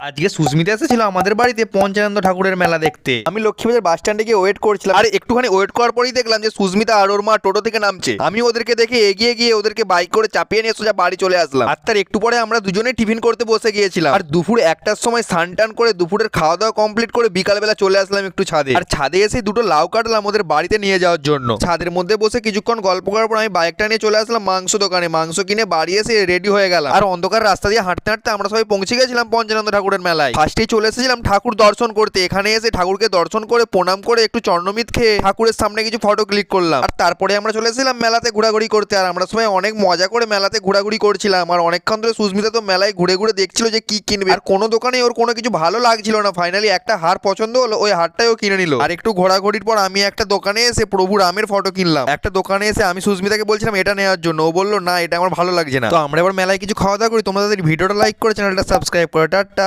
আজকে সুস্মিতা এসেছিল আমাদের বাড়িতে পঞ্চানন্দ ঠাকুরের মেলা দেখতে। আমি লক্ষ্মীবাজার বাস স্ট্যান্ডে গিয়ে ওয়েট করছিলাম। আর একটুখানি ওয়েট করার পরেই দেখলাম যে সুস্মিতা আর ওর মা টোটো থেকে নামছে। আমি ওদেরকে দেখে এগিয়ে গিয়ে ওদেরকে বাইক করে চাপিয়ে নিয়ে সোজা বাড়ি চলে আসলাম। আর তার একটু পরে আমরা দুজনে টিফিন করতে বসে গিয়েছিলাম। আর দুপুর একটার সময় স্নান টান করে দুপুরের খাওয়া দাওয়া কমপ্লিট করে বিকালবেলা চলে আসলাম একটু ছাদে। আর ছাদে এসে দুটো লাউ কাটলাম ওদের বাড়িতে নিয়ে যাওয়ার জন্য। ছাদের মধ্যে বসে কিছুক্ষণ গল্প করার পর আমি বাইকটা নিয়ে চলে আসলাম মাংস দোকানে। মাংস কিনে বাড়ি এসে রেডি হয়ে গেলাম। আর অন্ধকার রাস্তা দিয়ে হাঁটতে হাঁটতে আমরা সবাই পৌঁছে গেছিলাম পঞ্চানন্দ ঠাকুরের মেলায়। ফার্স্টেই চলে এসেছিলাম ঠাকুর দর্শন করতে। এখানে এসে ঠাকুরকে দর্শন করে, প্রণাম করে, একটু চন্দ্রমিত খেয়ে ঠাকুরের সামনে কিছু ফটো ক্লিক করলাম। আর তারপরে আমরা চলে এসেছিলাম মেলাতে ঘোরাঘুরি করতে। আর আমরা সবাই অনেক মজা করে মেলাতে ঘোরাঘুরি করছিলাম। আর অনেকক্ষণ ধরে সুস্মিতা তো মেলায় ঘুরে ঘুরে দেখছিল যে কি কিনবে। আর কোনো দোকানে ওর কোনো কিছু ভালো লাগছিল না। ফাইনালি একটা হার পছন্দ হলো, ওই হারটাই ও কিনে নিল। আর একটু ঘোরাঘুরির পর আমি একটা দোকানে এসে প্রভু রামের ফটো কিনলাম। একটা দোকানে এসে আমি সুস্মিতাকে বলছিলাম, এটা নেওয়ার জন্য। ও বলল, না, এটা আমার ভালো লাগছে না। তো আমরা এবার মেলায় কিছু খাওয়া দাওয়া করি। তোমরা তাদের ভিডিওটা লাইক করে চ্যানেলটা সাবস্ক্রাইব করে। টাটা।